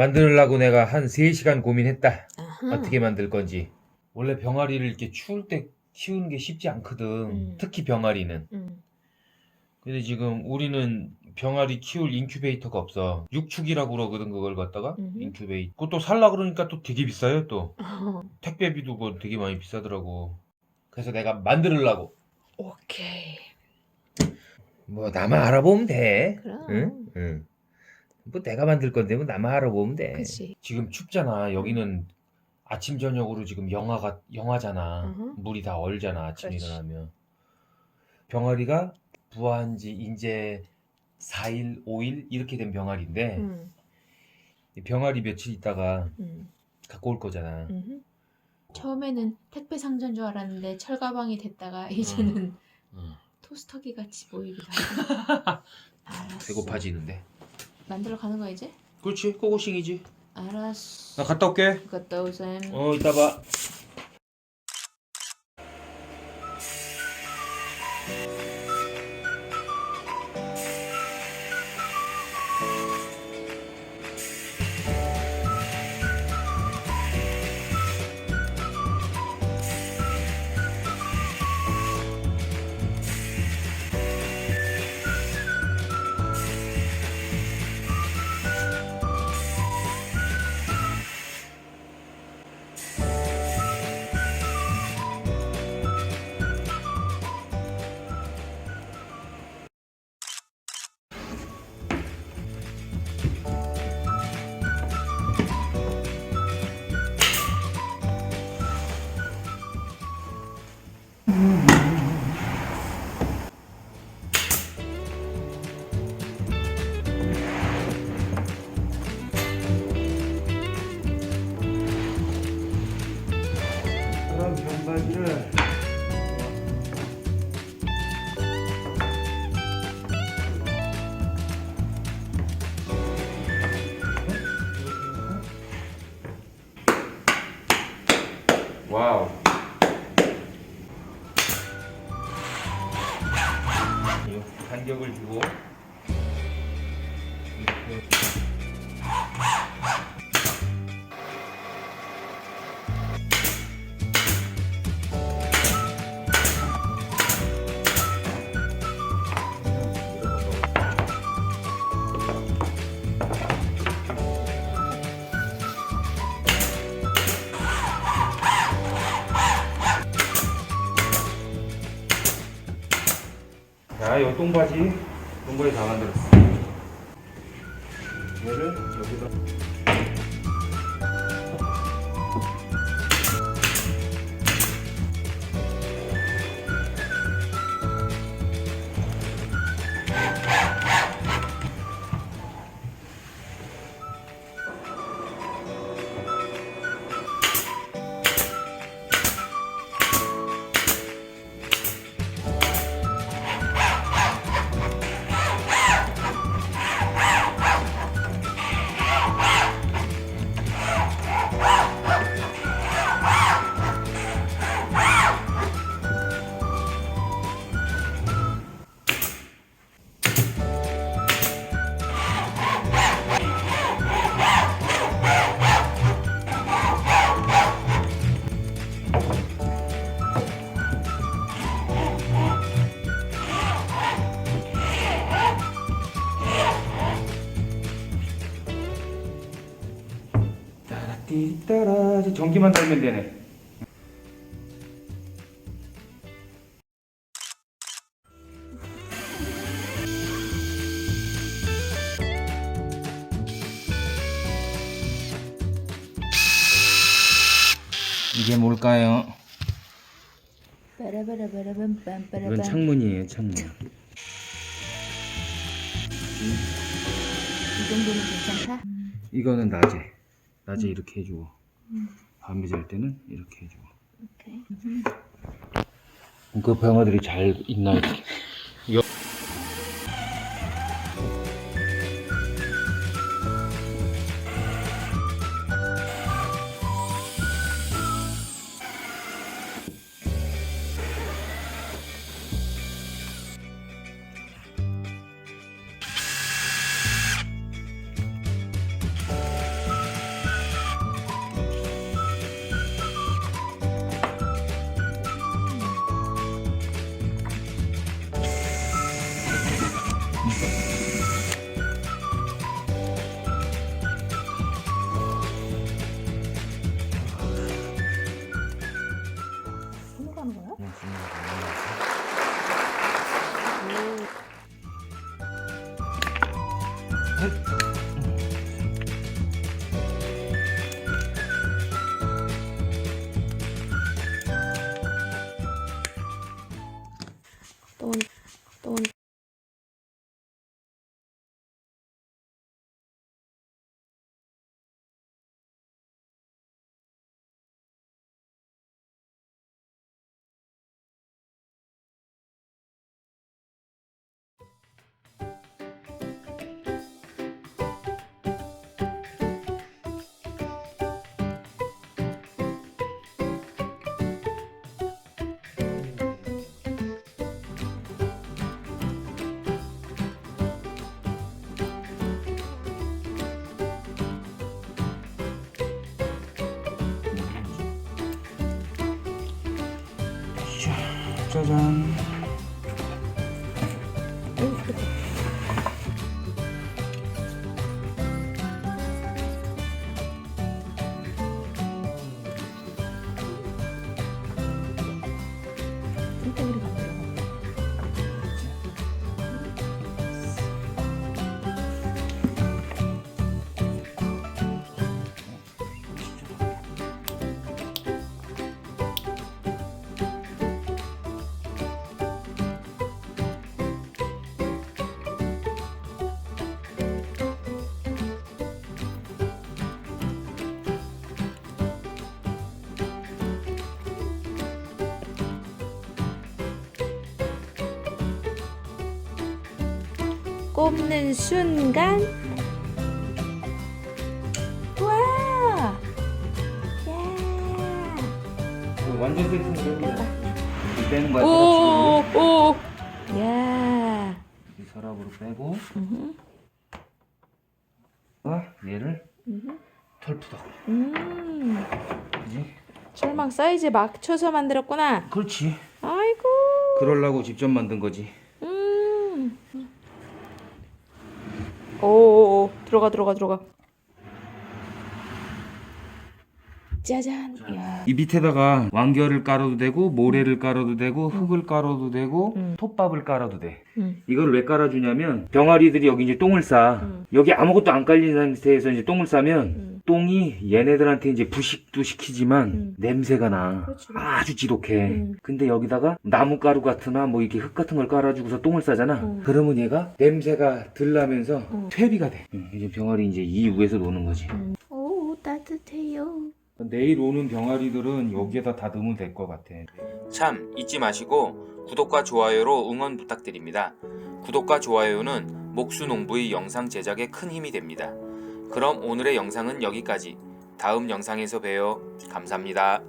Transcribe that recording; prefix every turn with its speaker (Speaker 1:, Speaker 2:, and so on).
Speaker 1: 만들려고 내가 한 3시간 고민했다.
Speaker 2: 아하.
Speaker 1: 어떻게 만들 건지. 원래 병아리를 이렇게 추울 때 키우는 게 쉽지 않거든.
Speaker 2: 음.
Speaker 1: 특히 병아리는.
Speaker 2: 음.
Speaker 1: 근데 지금 우리는 병아리 키울 인큐베이터가 없어. 육축이라고 그러거든 그걸 갖다가
Speaker 2: 음흠.
Speaker 1: 인큐베이터. 그것도 살라 그러니까 또 되게 비싸요 또.
Speaker 2: 어,
Speaker 1: 택배비도 뭐 되게 많이 비싸더라고. 그래서 내가 만들려고.
Speaker 2: 오케이.
Speaker 1: 뭐 나만 알아보면 돼.
Speaker 2: 그럼.
Speaker 1: 응? 응. 뭐 내가 만들 건데 뭐 나만 알아보면 돼.
Speaker 2: 그치.
Speaker 1: 지금 춥잖아. 여기는 아침 저녁으로 지금 영하가 영하잖아.
Speaker 2: 어허.
Speaker 1: 물이 다 얼잖아. 아침
Speaker 2: 그렇지.
Speaker 1: 일어나면. 병아리가 부화한 지 이제 4일, 5일 이렇게 된 병아리인데
Speaker 2: 음.
Speaker 1: 이 병아리 며칠 있다가
Speaker 2: 음.
Speaker 1: 갖고 올 거잖아.
Speaker 2: 음흠. 처음에는 택배 상자인 줄 알았는데 철가방이 됐다가 이제는
Speaker 1: 응.
Speaker 2: 토스터기 같이 보이기도 하고. 알았어.
Speaker 1: 배고파지는데.
Speaker 2: 만들어 가는 거야 이제?
Speaker 1: 그렇지. 고고싱이지.
Speaker 2: 알았어.
Speaker 1: 나 갔다 올게.
Speaker 2: 갔다 오셈.
Speaker 1: 어, 이따 봐. 이 간격을 주고 이렇게 똥바지, 똥바지 다 만들었어. 얘를 여기다. 띠따라 전기만 달면 되네. 이게 뭘까요? 이건 창문이에요, 창문.
Speaker 2: 이 정도는 괜찮다?
Speaker 1: 이거는 낮에, 낮에 이렇게 해주고, 밤에 잘 때는 이렇게 해주고.
Speaker 2: 오케이.
Speaker 1: 그 병아들이 잘 있나 이렇게.
Speaker 3: と 짜잔.
Speaker 2: 꼽는 순간 와! 야!
Speaker 1: 완전. 빼는 거야.
Speaker 2: 오! 오! 야!
Speaker 1: 이 서랍으로 빼고, 어? 얘를
Speaker 2: 음흠.
Speaker 1: 털푸덕.
Speaker 2: 음.
Speaker 1: 그지?
Speaker 2: 철망 사이즈 맞춰서 만들었구나.
Speaker 1: 그렇지.
Speaker 2: 아이고.
Speaker 1: 그러려고 직접 만든 거지.
Speaker 2: 음. 오, 들어가 들어가 들어가. 짜잔. 야.
Speaker 1: 이 밑에다가 왕결을 깔아도 되고 모래를 깔아도 되고 흙을 깔아도 되고
Speaker 2: 음.
Speaker 1: 톱밥을 깔아도 돼.
Speaker 2: 음.
Speaker 1: 이걸 왜 깔아주냐면 병아리들이 여기 이제 똥을 싸.
Speaker 2: 음.
Speaker 1: 여기 아무것도 안 깔린 상태에서 이제 똥을 싸면
Speaker 2: 음.
Speaker 1: 똥이 얘네들한테 이제 부식도 시키지만
Speaker 2: 음.
Speaker 1: 냄새가 나.
Speaker 2: 그렇지.
Speaker 1: 아주 지독해.
Speaker 2: 음.
Speaker 1: 근데 여기다가 나무가루 같으나 뭐 이렇게 흙 같은 걸 깔아주고서 똥을 싸잖아.
Speaker 2: 음.
Speaker 1: 그러면 얘가 냄새가 들 나면서
Speaker 2: 음.
Speaker 1: 퇴비가 돼. 응, 이제 병아리 이제 이 위에서 노는 거지.
Speaker 2: 오, 따뜻해요.
Speaker 1: 내일 오는 병아리들은 여기에다 다 넣으면 될 것 같아.
Speaker 4: 참 잊지 마시고 구독과 좋아요로 응원 부탁드립니다. 구독과 좋아요는 목수농부의 영상 제작에 큰 힘이 됩니다. 그럼 오늘의 영상은 여기까지. 다음 영상에서 봬요. 감사합니다.